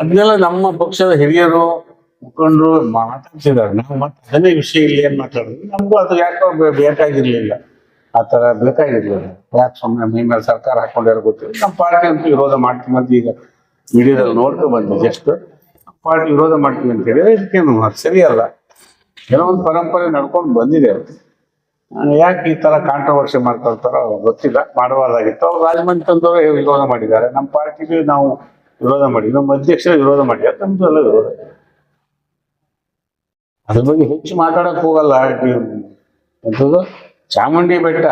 ಅದನ್ನೆಲ್ಲ ನಮ್ಮ ಪಕ್ಷದ ಹಿರಿಯರು, ಮುಖಂಡರು ಮಾತಾಡ್ತಿದ್ದಾರೆ. ನಾವು ಮತ್ತೆ ಅದನ್ನೇ ವಿಷಯ ಇಲ್ಲಿ ಏನ್ ಮಾತಾಡೋದು? ನಮಗೂ ಅದು ಯಾಕೋ ಬೇಕಾಗಿರ್ಲಿಲ್ಲ. ಆ ತರ ಬೇಕಾಗಿರ್ಲಿಲ್ಲ. ಯಾಕೆ ಸುಮ್ಮನೆ ಮೈ ಮೇಲೆ ಸರ್ಕಾರ ಹಾಕೊಂಡಿರೋ ಗೊತ್ತಿಲ್ಲ. ನಮ್ಮ ಪಾರ್ಟಿ ಅಂತ ವಿರೋಧ ಮಾಡ್ತೀವಿ ಅಂತ ಈಗ ಮೀಡಿಯಾದಲ್ಲಿ ನೋಡ್ಕೊ ಬಂದ್ವಿ ಜಸ್ಟ್ ಪಾರ್ಟಿ ವಿರೋಧ ಮಾಡ್ತೀವಿ ಅಂತ ಹೇಳಿದ್ರೆ ಇದಕ್ಕೇನು ಸರಿ ಸರಿಯಲ್ಲ. ಏನೋ ಒಂದು ಪರಂಪರೆ ನಡ್ಕೊಂಡು ಬಂದಿದೆ ಯಾಕೆ ಈ ತರ ಕಾಂಟ್ರವರ್ಸಿ ಮಾಡ್ಕೊಳ್ತಾರೋ ಗೊತ್ತಿಲ್ಲ, ಮಾಡಬಾರ್ದಾಗಿತ್ತು. ಅವ್ರು ರಾಜಮಂತ್ರಿ ವಿರೋಧ ಮಾಡಿದ್ದಾರೆ. ನಮ್ಮ ಪಾರ್ಟಿಗೆ ನಾವು ವಿರೋಧ ಮಾಡಿ, ನಮ್ಮ ಅಧ್ಯಕ್ಷರು ವಿರೋಧ ಮಾಡಿದ್ದಾರೆ ನಮ್ದು ಎಲ್ಲ ವಿರೋಧ. ಅದ್ರ ಬಗ್ಗೆ ಹೆಚ್ಚು ಮಾತಾಡಕ್ ಹೋಗಲ್ಲ ಎಂಥದ್ದು ಚಾಮುಂಡಿ ಬೆಟ್ಟ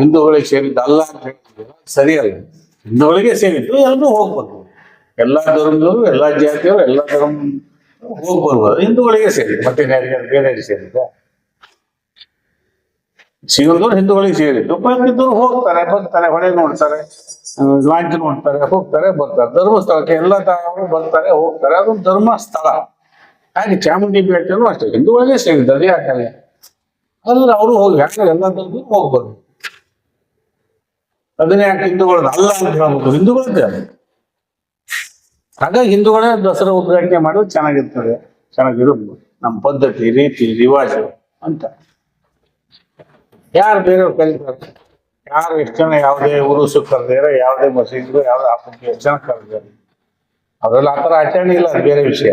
ಹಿಂದೂಗಳಿಗೆ ಸೇರಿದ್ದು ಅಲ್ಲ ಅಂತ ಹೇಳ್ತಿದ್ರು ಸರಿಯಲ್ಲ. ಹಿಂದೂಗಳಿಗೆ ಸೇರಿದ್ದು, ಎಲ್ಲರೂ ಹೋಗ್ಬೋದು. ಎಲ್ಲಾ ಧರ್ಮದವರು, ಎಲ್ಲಾ ಜಾತಿಯವರು, ಎಲ್ಲಾ ಧರ್ಮ ಹೋಗ್ಬರ್ಬೋದು ಹಿಂದೂಗಳಿಗೆ ಸೇರಿದ್ದು, ಮತ್ತೆ ಯಾರಿಗೆ ಬೇರೆ ಸೇರಿದ್ದ? ಸಿಗಂದೂರು ಹಿಂದೂಗಳಿಗೆ ಸೇರಿದ್ದು. ಬಂದಿದ್ದು ಹೋಗ್ತಾರೆ, ಬರ್ತಾರೆ ಹೊಳೆ ನೋಡ್ತಾರೆ ಲಾಂಚ್ ನೋಡ್ತಾರೆ, ಹೋಗ್ತಾರೆ, ಬರ್ತಾರೆ. ಧರ್ಮಸ್ಥಳಕ್ಕೆ ಎಲ್ಲ ತಾವು ಬರ್ತಾರೆ, ಹೋಗ್ತಾರೆ. ಅದೊಂದು ಧರ್ಮಸ್ಥಳ. ಹಾಗೆ ಚಾಮುಂಡಿ ಬೆಟ್ಟನು ಅಷ್ಟೇ. ಹಿಂದೂಗಳಿಗೆ ಸೇರಿದ್ದು ಅದು ಯಾಕಂದ್ರೆ ಅದ್ರ ಅವರು ಹೋಗಿ, ಯಾಕಂದ್ರೆ ಎಲ್ಲ ಹೋಗ್ಬೋದು. ಅದನ್ನೇ ಯಾಕೆ ಹಿಂದೂಗಳದ್ದು ಅಲ್ಲ ಅಂತ ಹೇಳ್ಬೋದು. ಹಿಂದೂಗಳದ್ದೇ ಅದು. ಹಾಗಾಗಿ ಹಿಂದೂಗಳೇ ದಸರಾ ಉದ್ಘಾಟನೆ ಮಾಡೋದು ಚೆನ್ನಾಗಿರ್ತದೆ ಚೆನ್ನಾಗಿರೋದು ನಮ್ಮ ಪದ್ಧತಿ, ರೀತಿ, ರಿವಾಜು ಅಂತ. ಯಾರು ಬೇರೆಯವ್ರು ಕಲಿತಾರೆ? ಯಾರು ಎಷ್ಟು ಜನ ಯಾವುದೇ ಉರುಸು ಕರೆದಿರ ಯಾವುದೇ ಮಸೀದಿಗೂ ಯಾವುದೇ ಹಬ್ಬಕ್ಕೆ ಎಷ್ಟು ಜನ ಕರೆದಿದ್ದಾರೆ? ಆತರ ಆ ಥರ ಆಚರಣೆ ಇಲ್ಲ, ಅದು ಬೇರೆ ವಿಷಯ.